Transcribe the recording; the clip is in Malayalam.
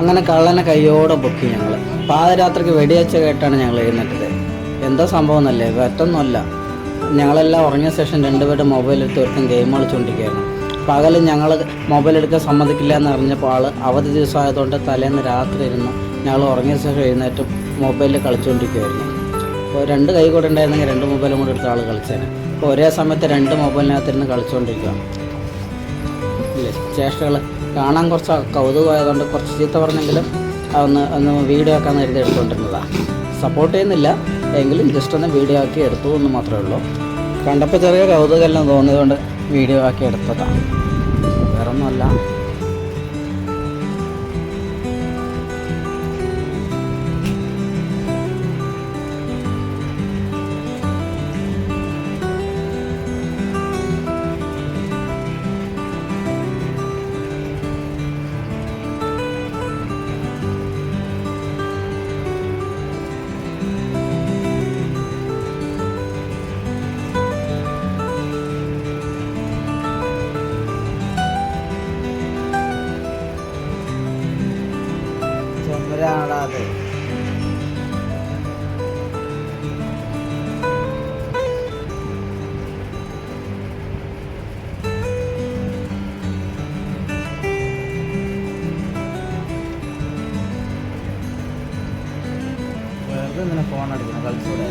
അങ്ങനെ കള്ളനെ കയ്യോടെ പൊക്കി ഞങ്ങൾ പാതിരാത്രിക്ക് വെടിയച്ച കേട്ടാണ് ഞങ്ങൾ എഴുന്നേറ്റത്. എന്തോ സംഭവം എന്നല്ലേ? മറ്റൊന്നുമല്ല. ഞങ്ങളെല്ലാം ഉറങ്ങിയ ശേഷം രണ്ടുപേരുടെ മൊബൈൽ എടുത്ത് ഒരുത്തും ഗെയിം കളിച്ചുകൊണ്ടിരിക്കുകയായിരുന്നു പകൽ ഞങ്ങൾ മൊബൈൽ എടുക്കാൻ സമ്മതിക്കില്ല എന്ന് അറിഞ്ഞപ്പോൾ ആൾ അവധി ദിവസമായതുകൊണ്ട് തലേന്ന് രാത്രി ഇരുന്ന് ഞങ്ങൾ ഉറങ്ങിയ ശേഷം എഴുന്നേറ്റ് മൊബൈലിൽ കളിച്ചുകൊണ്ടിരിക്കുകയായിരുന്നു അപ്പോൾ രണ്ട് കൈ കൂടെ ഉണ്ടായിരുന്നെങ്കിൽ രണ്ട് മൊബൈലും കൂടെ എടുത്ത ആൾ കളിച്ചേനെ. അപ്പോൾ ഒരേ സമയത്ത് രണ്ട് മൊബൈലിനകത്തിരുന്ന് കളിച്ചുകൊണ്ടിരിക്കുകയാണ് ചേഷ്ടകൾ കാണാൻ കുറച്ച് കൗതുകമായതുകൊണ്ട് കുറച്ച് ചീത്ത പറഞ്ഞെങ്കിലും ഒന്ന് ഒന്ന് വീഡിയോ ആക്കാൻ നേരത്തെ എടുത്തുകൊണ്ടിരുന്നതാണ് സപ്പോർട്ട് ചെയ്യുന്നില്ല. എങ്കിലും ജസ്റ്റ് ഒന്ന് വീഡിയോ ആക്കി എടുത്തു എന്ന് മാത്രമേ ഉള്ളൂ. കണ്ടപ്പോൾ ചെറിയ കൗതുകമെല്ലാം തോന്നിയതുകൊണ്ട് വീഡിയോ ആക്കി എടുത്തതാണ് വേറെ கூடாது போன அடிக்கணும் கல்ச்சோட